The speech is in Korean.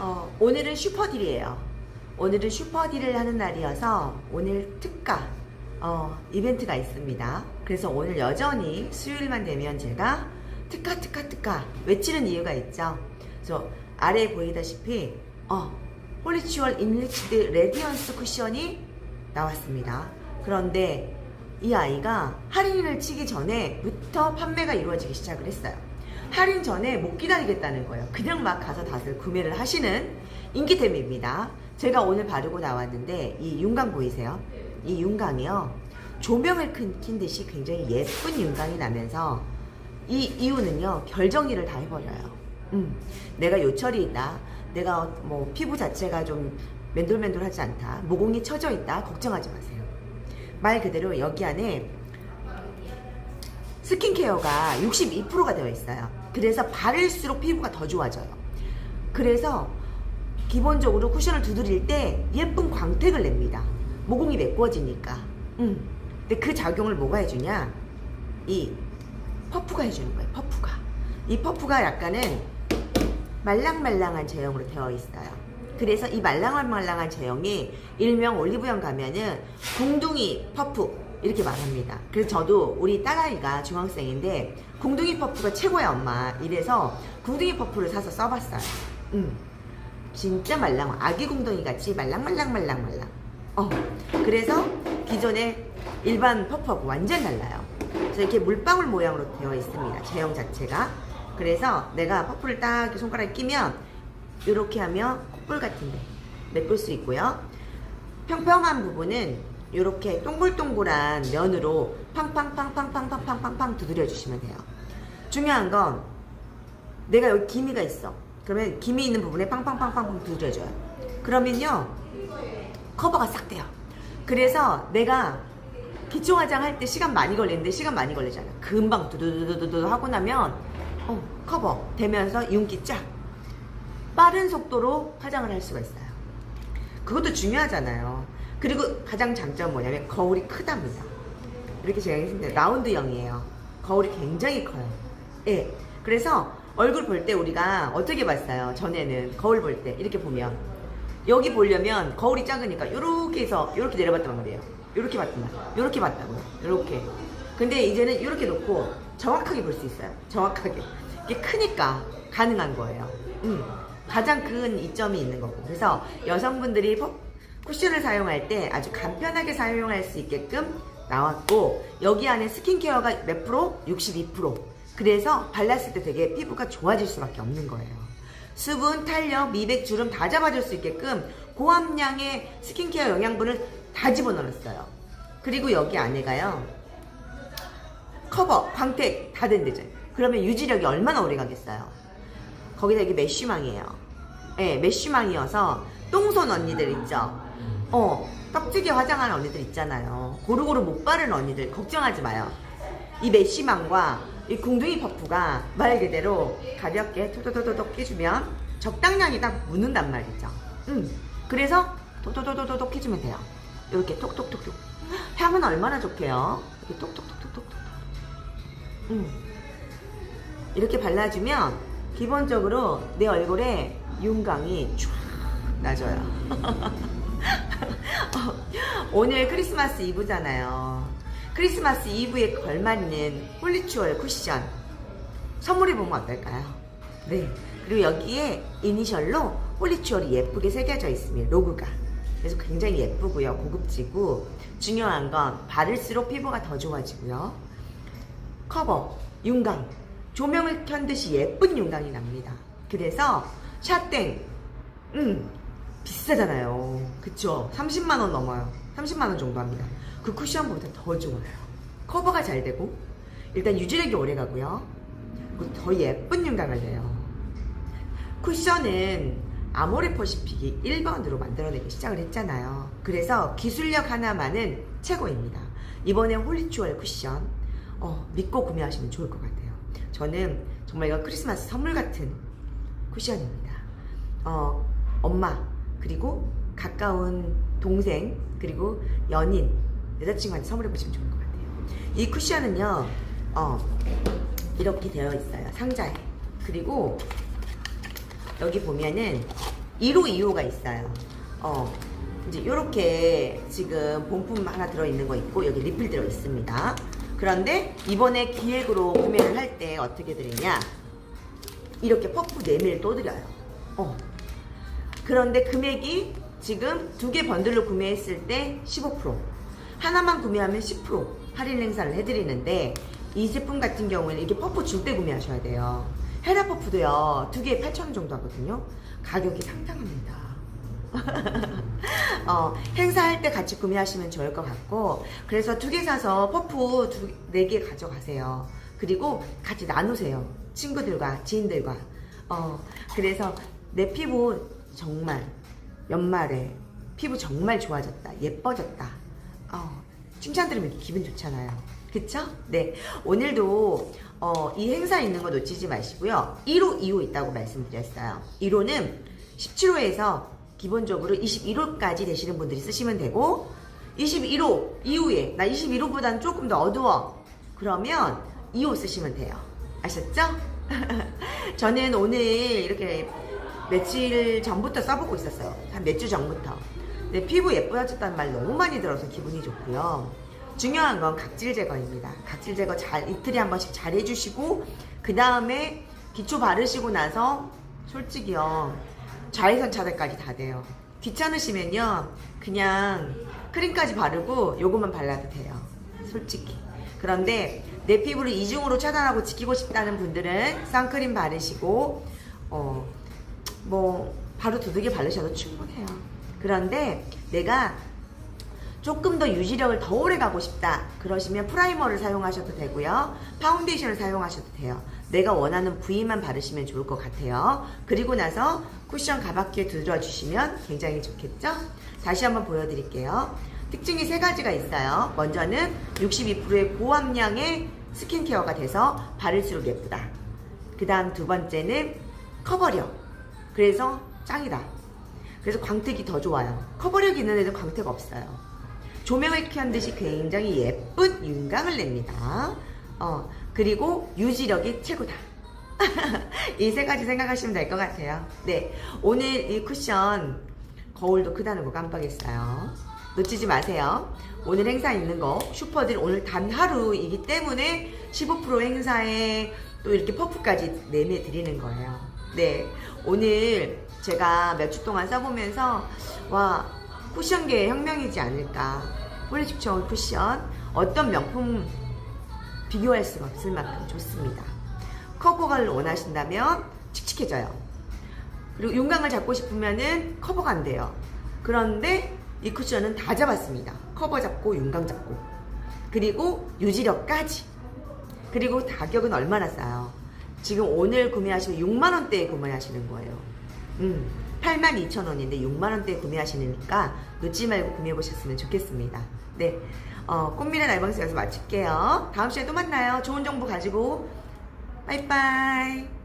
어, 오늘은 슈퍼딜이에요. 오늘은 슈퍼딜을 하는 날이어서 오늘 특가 어, 이벤트가 있습니다. 그래서 오늘 여전히 수요일만 되면 제가 특가 특가 특가 외치는 이유가 있죠. 그래서 아래에 보이다시피 어, 홀리추얼 인리치드 레디언스 쿠션이 나왔습니다. 그런데 이 아이가 할인을 치기 전에부터 판매가 이루어지기 시작을 했어요. 할인 전에 못 기다리겠다는 거예요. 그냥 막 가서 다들 구매를 하시는 인기템입니다. 제가 오늘 바르고 나왔는데 이 윤광 보이세요? 이 윤광이요. 조명을 큰- 킨 듯이 굉장히 예쁜 윤광이 나면서 이 이유는요. 결 정리를 다 해버려요. 음, 내가 요철이 있다. 내가 뭐 피부 자체가 좀 맨돌맨돌하지 않다. 모공이 처져 있다. 걱정하지 마세요. 말 그대로 여기 안에 스킨케어가 62%가 되어 있어요. 그래서 바를수록 피부가 더 좋아져요. 그래서 기본적으로 쿠션을 두드릴 때 예쁜 광택을 냅니다. 모공이 메꿔지니까. 음. 근데 그 작용을 뭐가 해주냐? 이 퍼프가 해주는 거예요. 퍼프가. 이 퍼프가 약간은 말랑말랑한 제형으로 되어 있어요. 그래서 이 말랑말랑한 제형이 일명 올리브영 가면은 공둥이 퍼프 이렇게 말합니다. 그래서 저도 우리 딸아이가 중학생인데 공둥이 퍼프가 최고야 엄마 이래서 공둥이 퍼프를 사서 써봤어요. 음. 진짜 말랑 아기 공둥이 같이 말랑말랑말랑말랑. 어. 그래서 기존의 일반 퍼프하고 완전 달라요. 그래서 이렇게 물방울 모양으로 되어 있습니다. 제형 자체가. 그래서 내가 퍼프를 딱 손가락에 끼면 이렇게 하면 콧볼 같은데 메꿀 수 있고요. 평평한 부분은 이렇게 동글동글한 면으로 팡팡팡팡팡팡팡팡팡 두드려 주시면 돼요. 중요한 건 내가 여기 기미가 있어. 그러면 기미 있는 부분에 팡팡팡팡팡 두드려 줘요. 그러면요 커버가 싹 돼요. 그래서 내가 기초 화장 할 때 시간 많이 걸리는데 시간 많이 걸리잖아. 금방 두두두두두 하고 나면 어, 커버 되면서 윤기 쫙 빠른 속도로 화장을 할 수가 있어요. 그것도 중요하잖아요. 그리고 가장 장점은 뭐냐면 거울이 크답니다. 이렇게 제가 했는데 라운드형이에요. 거울이 굉장히 커요. 예. 그래서 얼굴 볼 때 우리가 어떻게 봤어요? 전에는 거울 볼 때 이렇게 보면 여기 보려면 거울이 작으니까 이렇게 해서 이렇게 내려봤단 말이에요. 이렇게 봤단 말이에요. 이렇게 봤다고요. 이렇게. 근데 이제는 이렇게 놓고 정확하게 볼 수 있어요. 정확하게. 이게 크니까 가능한 거예요. 음. 가장 큰 이점이 있는 거고. 그래서 여성분들이 퍼- 쿠션을 사용할 때 아주 간편하게 사용할 수 있게끔 나왔고 여기 안에 스킨케어가 몇 프로? 62%. 그래서 발랐을 때 되게 피부가 좋아질 수밖에 없는 거예요. 수분, 탄력, 미백, 주름 다 잡아줄 수 있게끔 고함량의 스킨케어 영양분을 다 집어넣었어요. 그리고 여기 안에가요. 커버, 광택 다 된대죠. 그러면 유지력이 얼마나 오래 가겠어요? 거기다 이게 메쉬망이에요. 예, 네, 메쉬망이어서 똥손 언니들 있죠? 어, 떡지게 화장하는 언니들 있잖아요. 고루고루 못 바르는 언니들 걱정하지 마요. 이 메쉬망과 이 궁둥이 퍼프가 말 그대로 가볍게 토도도도독 해주면 적당량이 딱 묻는단 말이죠. 음, 그래서 토도도도독 해주면 돼요. 이렇게 톡톡톡톡. 향은 얼마나 좋게요? 이렇게 톡톡톡톡톡. 음. 이렇게 발라주면 기본적으로 내 얼굴에 윤광이 쫙 나줘요. 어, 오늘 크리스마스 이브잖아요. 크리스마스 이브에 걸맞는 홀리추얼 쿠션 선물해 보면 어떨까요? 네. 그리고 여기에 이니셜로 홀리추얼이 예쁘게 새겨져 있습니다. 로고가. 그래서 굉장히 예쁘고요. 고급지고 중요한 건 바를수록 피부가 더 좋아지고요. 커버, 윤광, 조명을 켠 듯이 예쁜 윤광이 납니다. 그래서 샤땡, 음, 비싸잖아요. 그쵸? 30만 원 넘어요. 30만 원 정도 합니다. 그 쿠션보다 더 좋아요. 커버가 잘 되고, 일단 유지력이 오래 가고요. 그리고 더 예쁜 윤광을 내요. 쿠션은 아모레퍼시픽이 1번으로 만들어내기 시작을 했잖아요. 그래서 기술력 하나만은 최고입니다. 이번에 홀리추얼 쿠션 어, 믿고 구매하시면 좋을 것 같아요. 저는 정말 이거 크리스마스 선물 같은 쿠션입니다. 어, 엄마 그리고 가까운 동생 그리고 연인 여자친구한테 선물해 보시면 좋을 것 같아요. 이 쿠션은요, 어, 이렇게 되어 있어요. 상자에. 그리고 여기 보면은 1호, 2호가 있어요. 어, 이제 이렇게 지금 본품 하나 들어있는 거 있고 여기 리필 들어 있습니다. 그런데 이번에 기획으로 구매를 할 때 어떻게 드리냐? 이렇게 퍼프 4매를 또 드려요. 어. 그런데 금액이 지금 두 개 번들로 구매했을 때 15%, 하나만 구매하면 10% 할인 행사를 해드리는데 이 제품 같은 경우에는 이게 퍼프 줄 때 구매하셔야 돼요. 헤라 퍼프도요, 두 개에 8,000원 정도 하거든요. 가격이 상당합니다. 어, 행사할 때 같이 구매하시면 좋을 것 같고, 그래서 두 개 사서 퍼프 두, 네 개 가져가세요. 그리고 같이 나누세요. 친구들과 지인들과. 어, 그래서 내 피부 정말 연말에 피부 정말 좋아졌다. 예뻐졌다. 어, 칭찬 들으면 기분 좋잖아요. 그쵸? 네. 오늘도 어, 이 행사 있는 거 놓치지 마시고요. 1호, 2호 있다고 말씀드렸어요. 1호는 17호에서 기본적으로 21호까지 되시는 분들이 쓰시면 되고 21호 이후에 나 21호보다는 조금 더 어두워. 그러면 2호 쓰시면 돼요. 아셨죠? 저는 오늘 이렇게 며칠 전부터 써보고 있었어요. 한 몇 주 전부터. 내 피부 예뻐졌다는 말 너무 많이 들어서 기분이 좋고요. 중요한 건 각질 제거입니다. 각질 제거 잘 이틀에 한 번씩 잘 해주시고 그 다음에 기초 바르시고 나서 솔직히요 자외선 차단까지 다 돼요. 귀찮으시면요 그냥 크림까지 바르고 요것만 발라도 돼요. 솔직히. 그런데 내 피부를 이중으로 차단하고 지키고 싶다는 분들은 선크림 바르시고 어 뭐 바로 두들겨 바르셔도 충분해요. 그런데 내가 조금 더 유지력을 더 오래 가고 싶다. 그러시면 프라이머를 사용하셔도 되고요. 파운데이션을 사용하셔도 돼요. 내가 원하는 부위만 바르시면 좋을 것 같아요. 그리고 나서 쿠션 가볍게 두드려주시면 굉장히 좋겠죠? 다시 한번 보여드릴게요. 특징이 세 가지가 있어요. 먼저는 62%의 고함량의 스킨케어가 돼서 바를수록 예쁘다. 그 다음 두 번째는 커버력. 그래서 짱이다. 그래서 광택이 더 좋아요. 커버력 있는 애들 광택 없어요. 조명을 켜한 듯이 굉장히 예쁜 윤광을 냅니다. 어, 그리고 유지력이 최고다. 이 세 가지 생각하시면 될 것 같아요. 네. 오늘 이 쿠션 거울도 크다는 거 깜빡했어요. 놓치지 마세요. 오늘 행사 있는 거 슈퍼들 오늘 단 하루이기 때문에 15% 행사에 또 이렇게 퍼프까지 내매 드리는 거예요. 네. 오늘 제가 몇 주 동안 써보면서 와 쿠션계의 혁명이지 않을까. 초월 쿠션 어떤 명품 비교할 수가 없을 만큼 좋습니다. 커버감을 원하신다면 칙칙해져요. 그리고 윤광을 잡고 싶으면은 커버가 안 돼요. 그런데 이 쿠션은 다 잡았습니다. 커버 잡고 윤광 잡고 그리고 유지력까지. 그리고 가격은 얼마나 싸요? 지금 오늘 구매하시면 6만 원대에 구매하시는 거예요. 음, 8만 2천 원인데 6만 원대에 구매하시니까 놓지 말고 구매해 보셨으면 좋겠습니다. 네, 어, 꽃미래 날방스 여기서 마칠게요. 다음 시간에 또 만나요. 좋은 정보 가지고 빠이빠이.